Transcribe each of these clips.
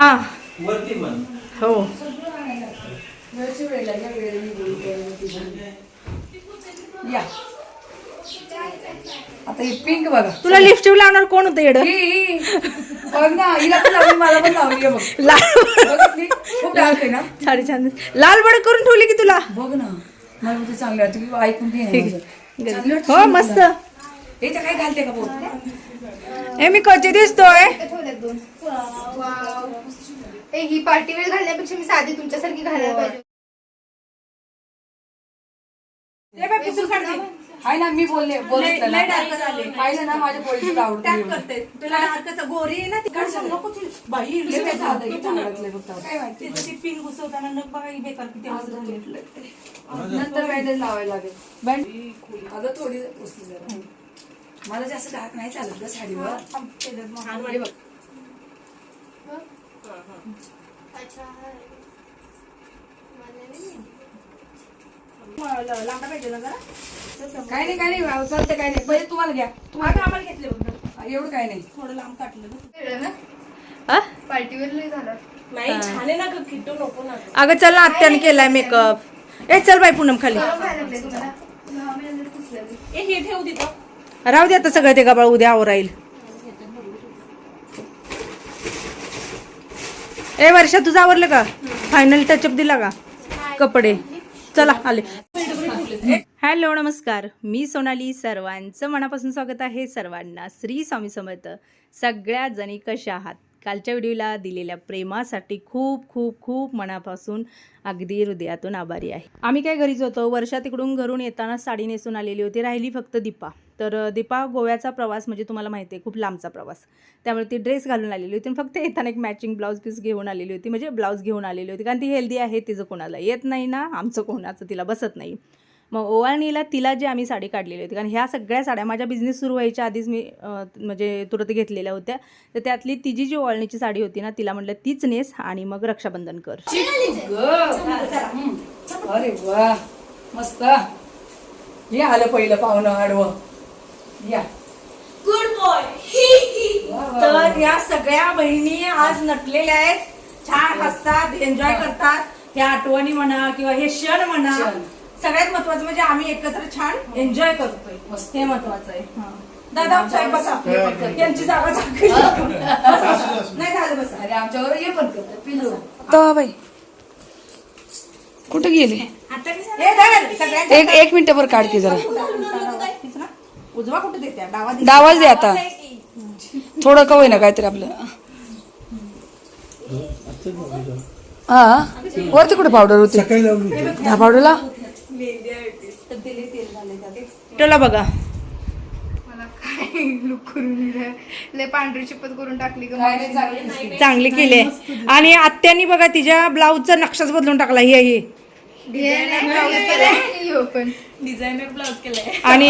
हा. हो. या आता ही पिंक बघा. तुला लिपस्टिक लावणार कोण होतं येड? ही बघ ना हिला पण लावली मला पण लावली आहे बघ. लाल बघितली? खूप डार्क ना. साडी छान दिसते. लाल बड करून ठेवली की तुला? बघ ना मला म्हणजे चांगलं वाटतं की ऐकून घे ना माझं. चांगलं वाटतं हो. मस्त हे तर काय घालते का बोल हे मी कधी दिसतोय? ही पार्टी वेळ घालण्यापेक्षा मी साधी तुमच्यासारखी घालायला पाहिजे. हाय ना मी बोलले बोलत पाहिलं ना माझ्या पोळीची आवडते तुला डार्कच गोरी आहे ना तिकडे सांगू नको ती बाई हे काय झालं की चांगलं वाटलं फक्त. काय माहिती? तिचं ती पिन घुसवताना नग बघा ही बेकार किती हसत होती. नंतर बँडेज लावायला लागेल. बँड अगं थोडी बसली जरा मला जास्त डार्क नाही चालत ग साडीवर. हे बघ. अच्छा लांबा पाहिजे ना जरा? काय नाही काय नाही चालतं काय नाही. पहिले तुम्हाला घ्या. अगं आम्हाला घेतले बघ एवढं काय नाही. थोडं लांब काटलं. ना? आ? पार्टी वेळ नाही झालं. नाही छान आहे ना ग किट्टू नको ना. ग. अगं चल ना आत्याने केलाय मेकअप ए चल बाई पूनम खाली. तुम्हाला हा, हे ठेव तिथं. राहू दे आता सगळं ते गबाळ उद्या आवराईल ए वर्षा तुझं आवरलं का? फायनल टचअप दिला का? कपडे. चला आले. हॅलो नमस्कार. मी सोनाली. सर्वांचं मनापासून स्वागत आहे सर्वांना. श्री स्वामी समर्थ. सगळ्या जणी कशा आहात? कालच्या व्हिडिओला दिलेल्या प्रेमासाठी खूप खूप खूप मनापासून अगदी हृदयातून आभारी आहे. आम्ही काय घरीच होतो? वर्षा तिकडून घरून येताना साडी नेसून आलेली होती. राहिली फक्त दीपा. तर दीपा गोव्याचा प्रवास म्हणजे तुम्हाला माहिती आहे खूप लांबचा प्रवास. त्यामुळे ती ड्रेस घालून आलेली होती फक्त येताना एक मॅचिंग ब्लाऊज पीस घेऊन आलेली होती. म्हणजे ब्लाऊज घेऊन आलेली होती. कारण ती हेल्दी आहे तिचं कोणाला येत नाही ना आमचं कोणाचं तिला बसत नाही. मग ओवाळणीला तिला जी आम्ही साडी काढलेली होती. कारण ह्या सगळ्या साड्या माझ्या बिझनेस सुरू व्हायच्या आधीच मी म्हणजे तुरंत घेतलेल्या होत्या. तर त्यातली तिची जी ओवाळणीची साडी होती ना तिला म्हटलं तीच नेस आणि मग रक्षाबंधन कर. अरे वा मस्त. हे आलं पहिलं पाहुणं आडवं. या. तर या सगळ्या बहिणी आज नटलेल्या आहेत. छान हसतात एन्जॉय करतात. ह्या आठवणी म्हणा किंवा हे क्षण म्हणा. सगळ्यात महत्वाचं म्हणजे आम्ही एकत्र छान एन्जॉय करतोय. हे महत्वाचं आहे. हा. दादा साहेब बसा यांची जागा झाकली. नाही झालं बसा. अरे आमच्यावर हे पण करत पिल्लू. तो बाई. कुठे गेले? हे धर, सगळ्यांच्या एक एक मिनिटभर काढते जरा. ना? उजवा कुठे देते? डावा देते. डावाच दे आता. थोडं का होईना काहीतरी आपलं. हा? वरती कुठे पावडर होती ह्या पावडरला टोला बघा. मला काय लुक करून. लय पांढरी चिपत करून टाकली ग. चांगली केली आहे. आणि आत्यानी बघा तिच्या ब्लाऊजचा नक्षाच बदलून टाकला. ही ही पण. डिझायनर ब्लाउज केलाय. आणि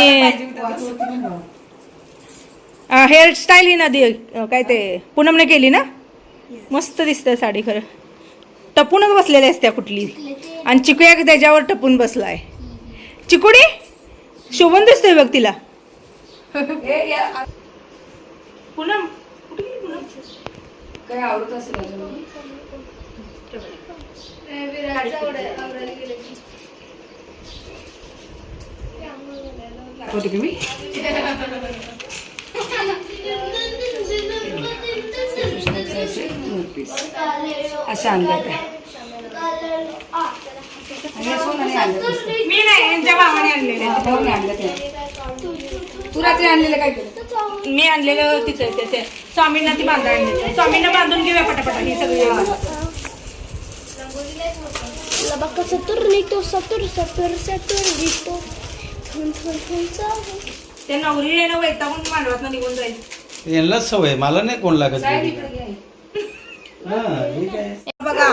हेअरस्टाईल ही ना दि काय ते पूनमने केली ना? मस्त दिसते साडी खरं. टपूनच बसलेल्या असत्या कुठली. आणि चिकू एक त्याच्यावर टपून बसलाय. चिकुडी शोभन दिसतोय बघ तिला. पूनम. काय आवडत असेल गेलं की. मी अशा आणल्या. मी नाही यांच्या भावाने आणलेले भाऊने आणल्या त्या. तू रात्री आणलेलं काय केलं मी आणलेलं तिचं ते- ते स्वामींना ती बांधा आणली स्वामींना बांधून घेऊया पटापटा ही सगळी La vaca Saturn, Saturn, thun, thun, Saturn. ते नवरी आहे ना वैतागून मांडवात निघून जाईल. यांनाच सवय मला नाही कोण लागत. हा, हे बघा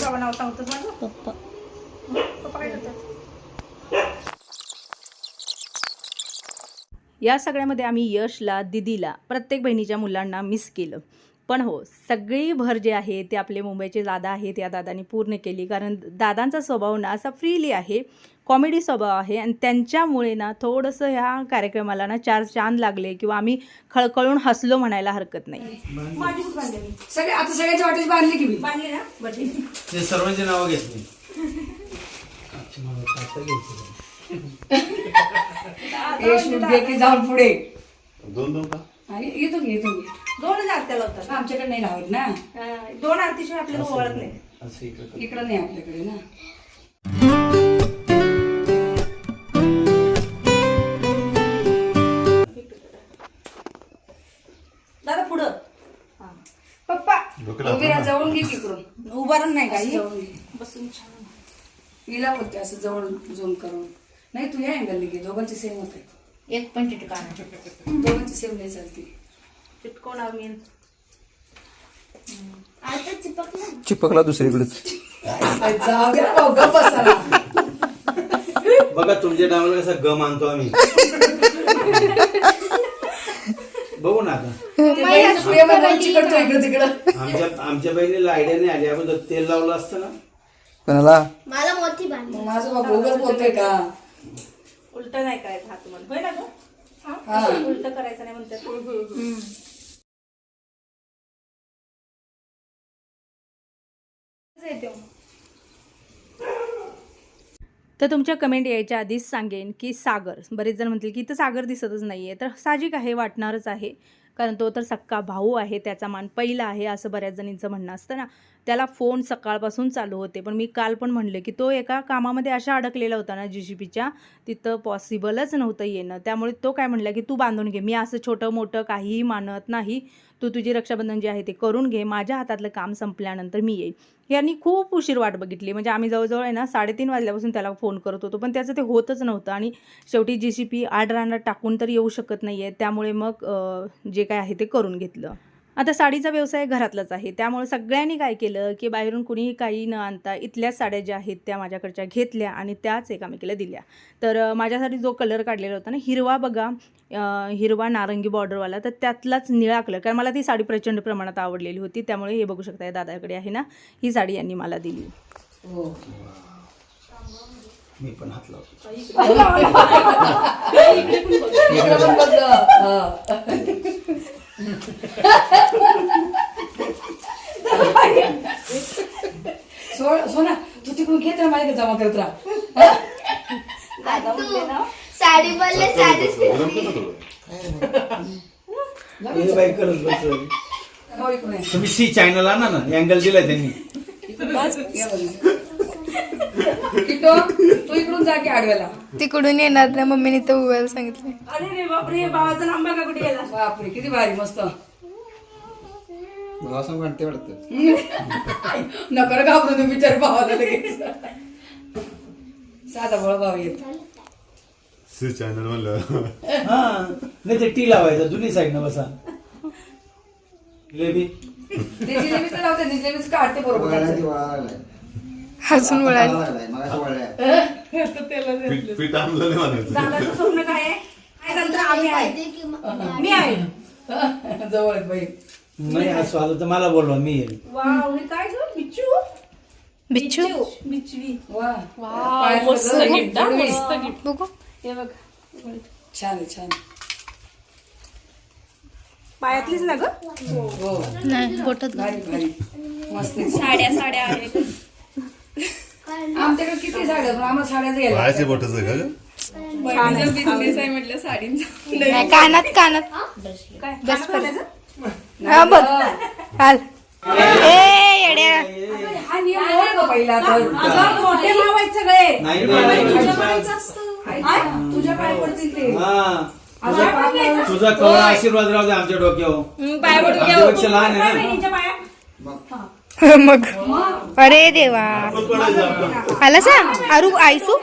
बाबा नाव सांगतो माझं Papa. पप्पा. काय करतात या सगळ्यामध्ये आम्ही यशला दिदीला प्रत्येक बहिणीच्या मुलांना मिस केलं. पण हो सगळी भर जे आहे ते आपले मुंबईचे दादा आहेत या दादानी पूर्ण केली. कारण दादांचा स्वभाव ना असा फ्रीली आहे कॉमेडी स्वभाव आहे आणि त्यांच्यामुळे ना थोडंसं ह्या कार्यक्रमाला ना चार चांद लागले किंवा आम्ही खळखळून हसलो म्हणायला हरकत नाही. सगळे आता सगळ्याची वाटेच बांधली की मी? बांधली ना? बटी ते सर्वांची नावं घेतली. अच्छा, मला ताटं घ्यायची. शूट घे की जाऊन पुढे. दोन दोन का? आणि येतो येतो की दोन आरत्या लावतात आमच्याकडे नाही लावत ना. अं, दोन आरतीशिवाय आपल्याला ओळख नाही. असं इकडं नाही आपल्याकडे ना. दादा पुढं. पप्पा उभी राहा जवळून घे की इकडून. उभारून नाही काही. जवळून घे. हिला बोलते असं जवळ झूम करून. नाही तू या अँगलने घे दोघांची सेम होते. एक पण ठिकाण दोघांची सेम नाही चालते. चिटकवणार मी. आता चिपकला. चिपकला दुसरीकडेच. जाऊ ना. बघा तुमच्या डावाला कसा गम आणतो आम्ही. बघू ना आता. ते म्हणून चिकटतो इकडं तिकडं. आमच्या आमच्या बहिणीला आयडिया नाही आली. आपण जर तेल लावलं असतं ना. कोणाला? मला मोठी बांध मग माझं बाबा उगाच बोलतोय का? उलट नाही करायचं हात तुम्हाला. होय ना गं? हा. उलट करायचं नाही म्हणतात. हो. तर तुमच्या कमेंट यायच्या आधीच सांगेन की सागर बरेच जण म्हणतील की इथं सागर दिसतच नाही आहे तर साहजिक आहे वाटणारच आहे. कारण तो तर सक्का भाऊ आहे त्याचा मान पहिला आहे असं बऱ्याच जणींचं म्हणणं असतं ना. त्याला फोन सकाळपासून चालू होते. पण मी काल पण म्हणले की तो एका कामामध्ये अशा अडकलेला होता ना जी सी पीच्या तिथं पॉसिबलच नव्हतं येणं. त्यामुळे तो काय म्हणला की तू बांधून घे. मी असं छोटं मोठं काहीही मानत नाही. तू तुझी रक्षाबंधन जे आहे ते करून घे माझ्या हातातलं काम संपल्यानंतर मी येईल यांनी खूप उशीर वाट बघितली. म्हणजे आम्ही जवळजवळ आहे ना साडेतीन वाजल्यापासून त्याला फोन करत होतो. पण त्याचं ते होतच नव्हतं आणि शेवटी जी सी पी आड रानात टाकून तर येऊ शकत नाही आहे त्यामुळे मग जे काय आहे ते करून घेतलं. आता साडीचा व्यवसाय घरातलाच आहे. त्यामुळे सगळ्यांनी काय केलं की बाहेरून कुणीही काही न आणता इथल्याच साड्या ज्या आहेत त्या माझ्याकडच्या घेतल्या आणि त्याच एकामेकीला दिल्या. तर माझ्यासाठी जो कलर काढलेला होता ना हिरवा बघा हिरवा नारंगी बॉर्डरवाला तर त्यातलाच निळा कलर कारण मला ती साडी प्रचंड प्रमाणात आवडलेली होती. त्यामुळे हे बघू शकता दादाकडे आहे ना ही साडी यांनी मला दिली. हो. मी पण हात लावतो. हा. सोड सोना तू तिकडून घेत राहा माझ्याकडे जमा करत राहा. साडी बोलले साडीच हे. तुम्ही सी चॅनल आणा ना अँगल दिलाय त्यांनी. तू इकडून जा की आडव्याला. तिकडून येणार नाही मम्मीने तर उभ्याला सांगितलं अरे रे बापरे बाबाचा नंबर का कुठे गेला. बापरे किती भारी मस्त. मला असं वाटते. वाटतं नकर घाबरून तुम्ही विचार भावाला लगेच. साधा बळ भाव येत. सी चॅनल म्हणलं. हा नाही ते टी लावायचं जुनी साईड न बसा. लेबी ते जिलेबी तर लावते जिलेबीच काढते बरोबर. त्याचं. हसून वळाली पीठ पीठ आणलं नाही म्हणायचं. दादाचं स्वप्न काय आहे? काय झालं तर आम्ही आहे. मी आहे. जवळ बाई. नाही असं आलं तर मला बोलवा मी येईल. वाव हे काय गं? बिच्छू? बिच्छू? बिच्छवी. वा. मस्त बघ, गिफ्ट हा, जोडवी. मस्त गिफ्ट बघू. हे बघ. छान आहे छान पायातलीच ना ग? हो नाही बोटत भारी भारी मस्त आहे. साड्या साड्या. आहेत आमच्याकडे किती साड्या आहेत, साड्याच घ्यायला पायाचे बोटच आहे का? ग? बिझनेस आहे. म्हटलं साडींचा. नाही कानात कानात. काय? बस कानात घालायचं? हा बघ. हाल. ए येड्या. हा नियम ओळख का पहिला तर अगं, मोठे भाव आहेत सगळे. नाही नाही. ऐक ना, तुझ्या पाय पडतील ते. हा. तुझा तुझा कवळा आशीर्वाद राहू दे आमच्या डोक्यावर. पाय आमच्यापेक्षा लहान आहे ना. बहिणीच्या पाया. मग. अरे देवा. आला सा? आरू आयसू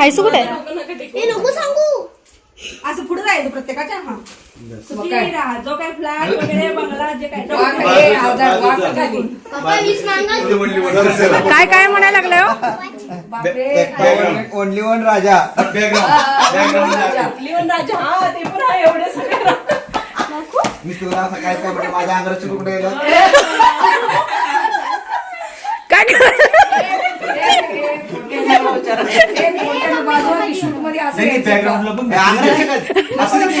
आयसू कुठे आहे? नको सांगू. असं पुढे जायचं प्रत्येकाच्या? हा. जो काय फ्लॅट वगैरे बंगला जे काय मागा. म्हणायला लागलं हो? ओनली वन राजा. लिहून राजा. हा ते पण एवढे मी तुला सकाळी काय म्हणजे माझ्या काय असं नाही बॅकग्राऊंडला? पण हे. असं नाही. हे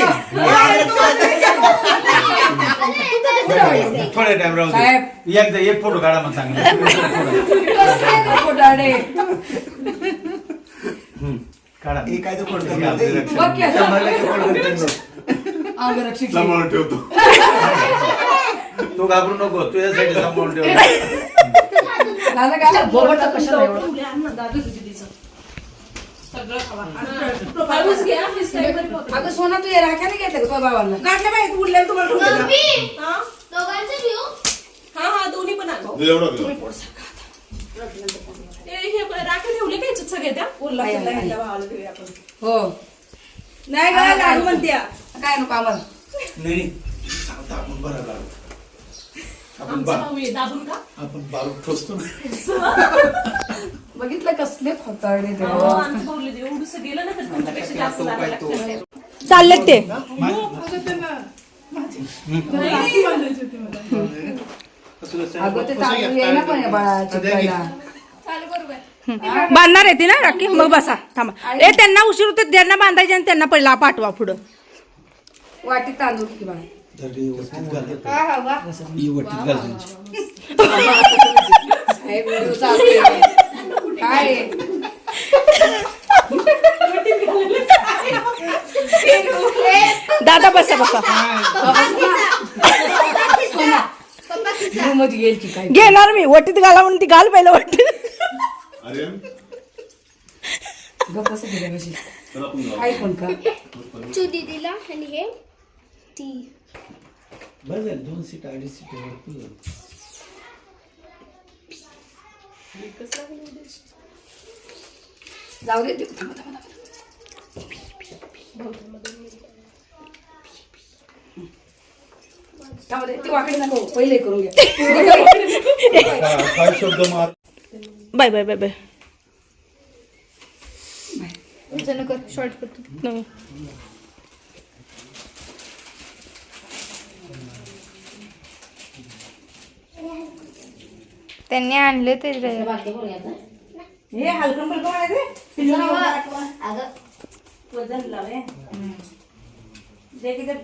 अंगाला शिकत. थोड्या टाइम राहू साहेब. एकदा एक फोटो काढा मग चांगला. काढा हे काय ते खोड करणार आपलं ते. लक्ष. बघ की अंगरक्षक सांभाळून ठेवतो. तू घाबरू नको तुझ्यासाठी सांभाळून कशाला एवढं? अगं सोना तू हे राख्याने घेतलं का तुझ्या भावाला? तुम्हाला दोघांचं घेऊ? हा हा दोन्ही पण आणतो एवढं घेऊ. हे हे पण राखी ठेवले काय सगळ्या त्या? उरला सुरला ह्यांच्या भावाला देऊया आपण. हो. नाही ग लाडू म्हणत्या. काय नको आम्हाला? नाही नाही. सांगता आपण बरं लागलो आपण आमचा बा- भाऊ आहे, दाबून का? आपण ना. बघितलं कसले खोताडे हो, आमच्या भाऊला देऊ एवढंसं गेलं ना तर तुमच्यापेक्षा जास्त लागायला लागतं. चाललेत ते. अगं ते चालू आहे ना पण हे बाळा चिपकायला बांधणार आहे ती ना राखी? मग बसा थांबा. ए त्यांना उशीर होते त्यांना बांधायचे आणि त्यांना पहिला पाठवा पुढं. वाटीत तांदूळ किती बाळा तरी वटीत घाल. हा हा वा. ही वटीत घाल. त्यांची हे व्हिडिओ चालू आहे. काय? दादा बसा बसा. व्हिडिओमध्ये गेल की काय? घेणार मी. वटीत घाला म्हणून ती घाल पहिलं वटीत अरे. गप्प कसं कशी चला जाऊ. पण का? तू दीदीला आणि हे. ती. बरं झालं दोन सीट अडीच सीट भरपूर. जाऊ दे थांबा, थांबा, थांबा. थांबा दे, ते वाकडे नको पहिले करून घ्या काय- काय शब्द मार. Bye bye bye bye. नको शॉर्ट करतो त्यांनी आणले ते. हे हलकं फुलकं म्हणायचे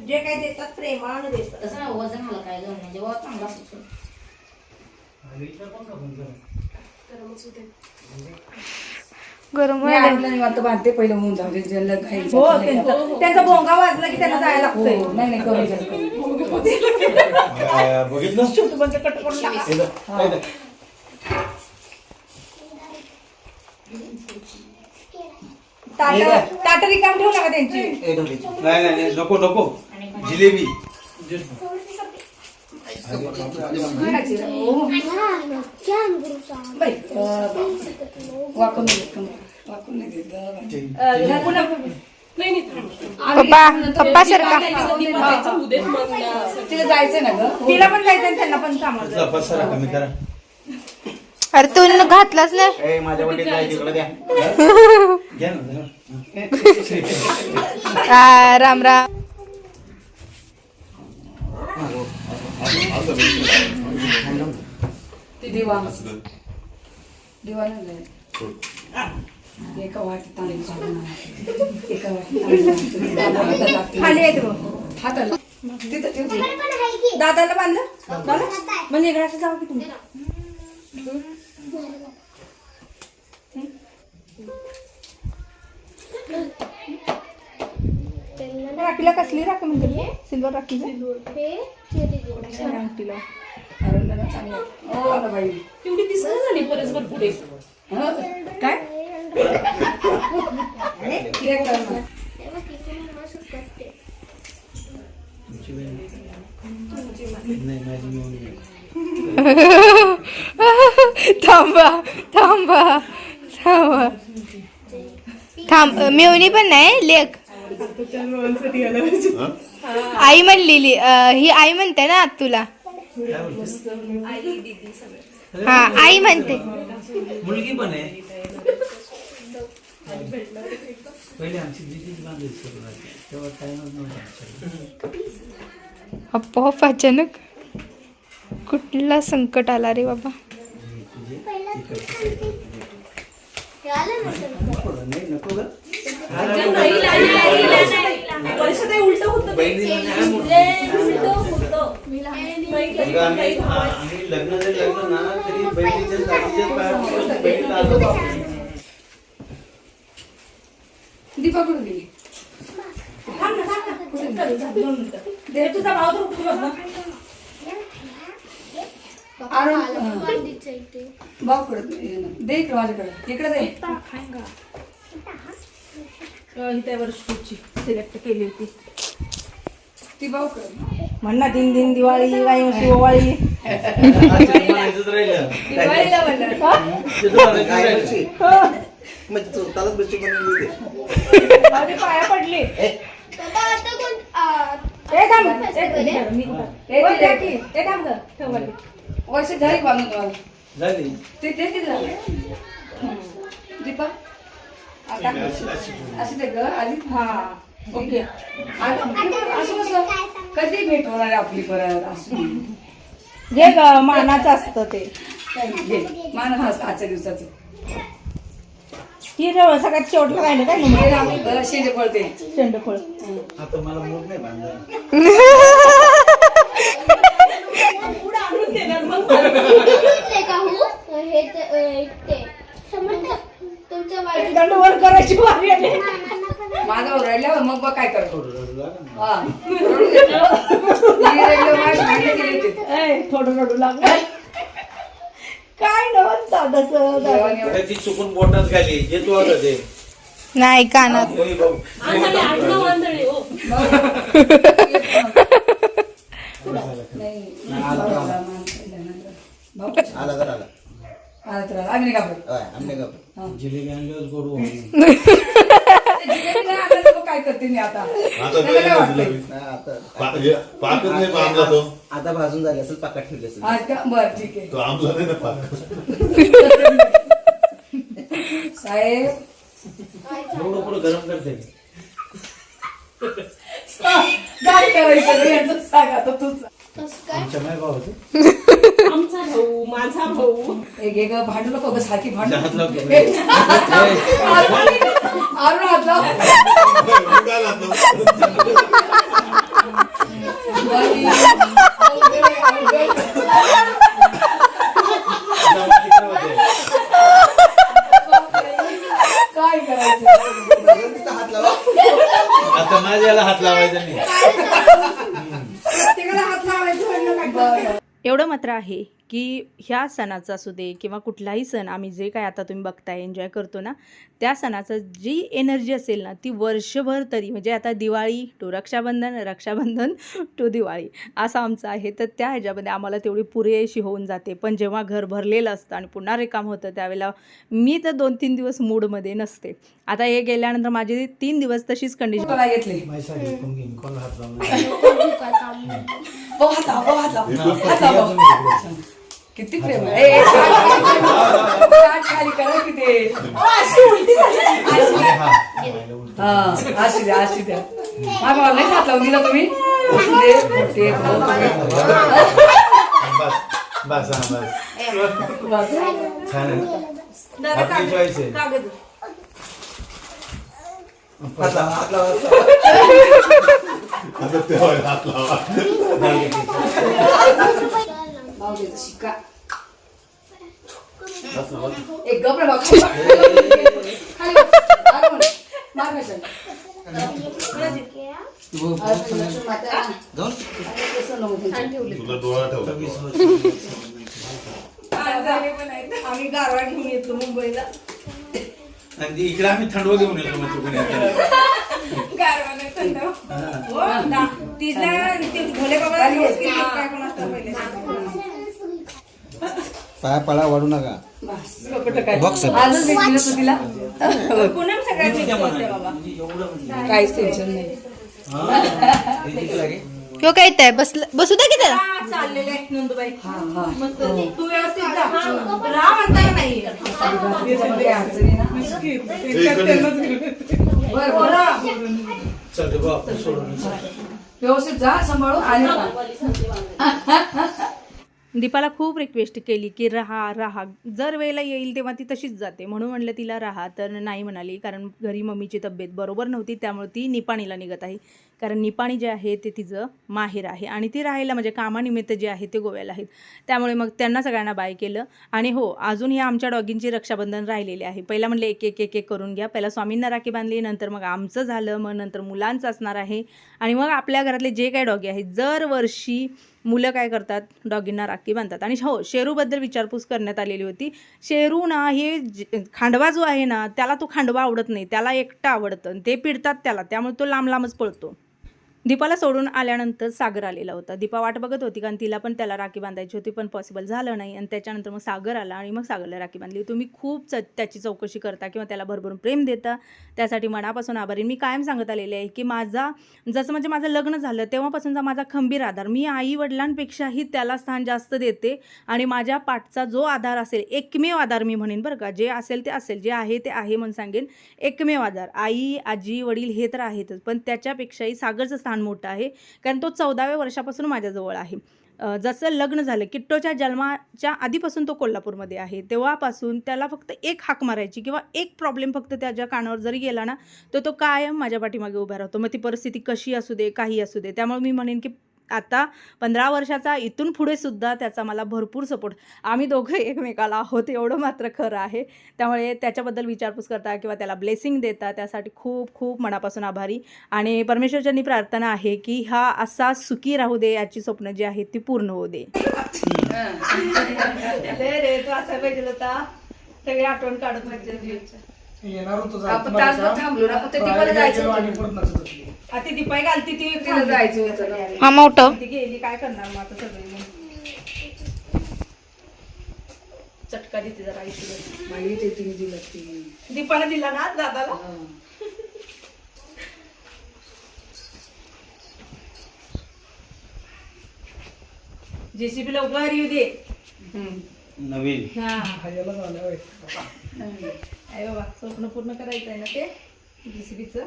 जे काय देतात प्रेमानं देतात. तसं ना वजन मला काय जाऊन म्हणजे वा चांगला असतो. गरम निवांत बांधते पहिलं होऊन जाऊ हो. त्यांचा त्यांचा भोंगा वाजला की त्यांना जायला लागतंय. हो, नाही नाही कमी जास्त कमी. आ, बघितलं शेवटी बंद कट करून टाका. हे बघ, काय ते? ताटं ताटं रिकाम ठेवू नका त्यांची हे. नाही नाही नाही, नको नको जिलेबी खायची रे. हो. छान गुरुचा बाई, अं, वाकून नाही देत, कमी. वाकून नाही देत गं. अं, घ्या पुन्हा. पप्पा पप्पा सारखा उद्याच मग ना, तिला जायचं ना ग तिला पण जायचं आणि त्यांना पण पसारा कमी करा अरे तू न घातलाच नाही ए, माझ्या वटीत काय तिकडे द्या घ्या ना. आ, राम राम ती दिवा दिवा नाही जायचं. एका वाटी तांदूळ काढून आणा. एका वाटी तांदूळ आणा. हातात लागते. खाली येते बघ हाताला तिथं ठेव. दादाला बांधलं दादा मग निघायचं जाऊ की तुम्ही राखीला कसली राखी म्हणते सिल्वर राखी एवढी दिसत झाली? काय? थांबा थांबा. थांब मेवणी पण नाही लेख. आई म्हणलेली ही आई म्हणते ना तुला. हा आई म्हणते. मुलगी पण आहे. पहिले आमची दिदीच बांधायची सुरुवात आहे. तेव्हा टाइमच नव्हता आमच्याकडे. आपोआप अचानक कुठला संकट आला रे बाबा? नाही नको ग वर्षात उलट होतं आम्ही हा, लग्न जरी लग्न ना तरी बहिणीच्या जातीच्याच पाया पडून बहिणीला आलो बापू. दीपा कुठे गेली दे तुझा भाव तर ही त्या वर्षीची सिलेक्ट केली होती. ती भाऊ कडे म्हण ना दिन दिन दिवाळी ओवाळी म्हणायचंच राहिलं. दिवाळीला म्हणणार? म्हणजे पाया पडली. आता कोण आ, ए थांब. कसं वर्ष झाली बांधून तुम्हाला झाली ते ते किती झालं? दीपा? आता असं ते ग आली? हा. ओके. आता असं कसं? कधी भेट होणार आहे आपली परत? असं. घे ग मानाचं असतं ते. काय? नाही, घे. मानत असतं आजच्या दिवसाचं. ही जवळ सगळ्यात शेवटला राहिलं काय हे अ, शेंडे पळते शेंडफळ आता मला मूड नाही ते का हो? हे ते अ, ते समजलं? तुमच्या वाईट दंडवर करायची वारी आली. माझा मग बघ काय करतो थोडं रडू लागलं ना. हा रडू देतो. ती रडल्यावर माझी भांडणं केली होती. ए, थोडं रडू लागलं काय नवस दादाचं देवाने एवढं- त्याची चुकून बोटात घाली जे तू होतं ते नाही कानात होय भाऊ. आंधळे, आडनाव आंधळे, हो. नाही आला. तर आला. आला तर आला. आम्ही घाबरत. होय, आम्ही गप्प. जिलेबी आणल्यावर गोड. ते काय करते मी आता? आता त्याला काय वाटतंय? नाही, आता पा- हे पाकच नाही बांधला तो. आता भाजून झाली असेल पाकात ठेवली असेल. आज का? बरं ठीक आहे. तो आमला नाही ना पाक. साहेब. एवढं पुढं गरम करते. काय करायचं रे? यांचं सांग आता काय? आमच्या माय भावाचं भाऊ माझा भाऊ एक एक भांडू नको बस सारखी भांडू हात लावतो. आरून हात लाव. काय लागलं? बाई, अवघड आहे, अवघड. काय करायचं तिथं हात लावा आता माझ्याला हात लावायचा नाही प्रत्येकाला हात लावायचं म्हणलं काय बरं. एवढं मात्र आहे की ह्या सणाचा असू दे किंवा कुठलाही सण आम्ही जे काय आता तुम्ही बघताय एन्जॉय करतो ना त्या सणाचं जी एनर्जी असेल ना ती वर्षभर तरी म्हणजे आता दिवाळी टू रक्षाबंधन रक्षाबंधन टू दिवाळी असं आमचं आहे. तर त्या ह्याच्यामध्ये आम्हाला तेवढी पुरेशी होऊन जाते. पण जेव्हा घर भरलेलं असतं आणि पुन्हा रिकाम होतं त्यावेळेला मी तर दोन तीन दिवस मूडमध्ये नसते. आता हे गेल्यानंतर माझी तीन दिवस तशीच कंडिशन घेतले? हो हात लाव हो हात लाव. हात लाव. किती प्रेम आहे. ए, ताट खाली करा की ते. हा. हा. अशी द्या अशी द्या. माझ्या भावाला नाही हात लावून दिला तुम्ही? असू दे मोठे भाऊ तुम्ही. बस बस हा बस. छान आहे. आपली चॉईस आहे. हात लावा हात लावा हात लावा. आता तेव्हा हात लावा भाऊ शिक्का एक गप रे खाली बस. मार लक्ष्मी माता. जाऊन तुला डोळा ठेवला आम्ही गारवा घेऊन येतो मुंबईला आणि इकडे आम्ही थंडवा घेऊन येतो मग ये. पाया पळा वाढू नका. बॉक्स आजच भेटली ना तू तिला? पुन्हा सगळ्यात mix होते बाबा. एवढं म्हणजे. काहीच टेन्शन नाही? किंवा काय येत आहे? बस बसू द्या की त्याला हा, चाललेलं आहे नंदुबाई. हा हा. मस्त. तू व्यवस्थित जा. म्हणता नाही. व्यवस्थित जा सांभाळून आणि. दीपाला खूप रिक्वेस्ट केली की राहा राहा. जर वेळेला येईल तेव्हा ती तशीच जाते. म्हणून म्हणलं तिला राहा. तर नाही म्हणाली कारण घरी मम्मीची तब्येत बरोबर नव्हती त्यामुळे ती निपाणीला निघत आहे. कारण निपाणी जे आहे ते तिचं माहेर आहे. आणि ती राहायला म्हणजे कामानिमित्त जे आहे ते गोव्याला आहेत. त्यामुळे मग त्यांना सगळ्यांना बाय केलं. आणि हो अजून ह्या आमच्या डॉगींची रक्षाबंधन राहिलेली आहे. पहिला म्हणलं एक एक एक एक करून घ्या. पहिला स्वामींना राखी बांधली नंतर मग आमचं झालं. मग नंतर मुलांचं असणार आहे. आणि मग आपल्या घरातले जे काही डॉगी आहेत दरवर्षी मुलं काय करतात? डॉगींना राखी बांधतात. आणि हो शेरूबद्दल विचारपूस करण्यात आलेली होती. शेरू ना हे खांडवा जो आहे ना त्याला तो खांडवा आवडत नाही. त्याला एकटं आवडतं. आणि ते पिडतात त्याला. त्यामुळे तो लांब लांबच पळतो. दीपाला सोडून आल्यानंतर सागर आलेला होता. दीपा वाट बघत होती कारण तिला पण त्याला राखी बांधायची होती पण पॉसिबल झालं नाही. आणि त्याच्यानंतर मग सागर आला आणि मग सागरला राखी बांधली. तुम्ही खूप च त्याची चौकशी करता किंवा त्याला भरभरून प्रेम देता. त्यासाठी मनापासून आभारी मी कायम सांगत आलेले आहे की माझा जसं म्हणजे माझं लग्न झालं तेव्हापासूनचा माझा खंबीर आधार. मी आई वडिलांपेक्षाही त्याला स्थान जास्त देते आणि माझ्या पाठचा जो आधार असेल एकमेव आधार मी म्हणेन बरं का. जे असेल ते असेल जे आहे ते आहे म्हणून सांगेन एकमेव आधार. आई आजी वडील हे तर आहेतच पण त्याच्यापेक्षाही सागरचं स्थान मोठं आहे. कारण तो चौदाव्या वर्षापासून माझ्याजवळ आहे. जसं लग्न झालं किट्टोच्या जन्माच्या आधीपासून तो कोल्हापूरमध्ये आहे. तेव्हापासून त्याला फक्त एक हाक मारायची किंवा एक प्रॉब्लेम फक्त त्याच्या कानावर जरी गेला ना तर तो कायम माझ्या पाठीमागे उभा राहतो. मग ती परिस्थिती कशी असू दे काही असू दे. त्यामुळे मी म्हणेन की आता पंधरा वर्षाचा इथून पुढे सुद्धा त्याचा मला भरपूर सपोर्ट आम्ही दोघं एकमेकाला आहोत एवढं मात्र खरं आहे. त्यामुळे त्याच्याबद्दल विचारपूस करता किंवा त्याला ब्लेसिंग देता त्यासाठी खूप खूप मनापासून आभारी. आणि परमेश्वरच्यांनी प्रार्थना आहे की हा असा सुखी राहू दे याची स्वप्न जी आहेत ती पूर्ण होऊ दे. रे तू असा पाहिजे होता. सगळी आठवण काढत पाहिजे येणार होतो आपण तासभर थांबलो ना फक्त दीपाला जायचं होतं. आता ती दिपाई घालती ती तिला जायचं होतं ना. हा मोठं ती गेली काय करणार मग आता सगळी चटका देते जरा आईशी माझी ते तिने दिलं ती. दीपाने दिला ना दादाला? हा. जेसीबी लवकर येऊ दे. नवीन. हा. अरे बाबा स्वप्न पूर्ण करायचं आहे ना ते? जेसीबीचं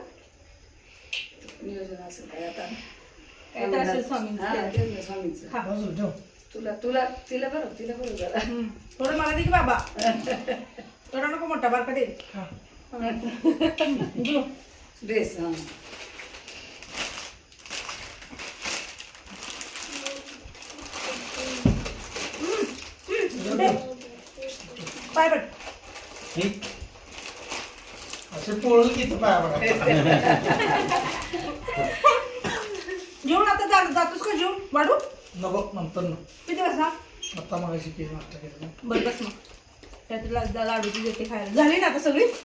नियोजन असेल काय आता. काय तर असेल हा. तेच ना, स्वामींचं. हा. तुला तुला तिला बरं तिला बरं जरा. हम्म. थोडं मला दे की बाबा. थोडा नको मोठा बारका दे. ड्रेस हा पाय पड जेवण आता जा जातोस का जेवण? वाढू? नको नंतर ना किती वाजता? आता मगाशी केली नाश्ता केला बरं बस मग. त्यात ला- लाडूची देते खायला. झाली ना आता सगळी?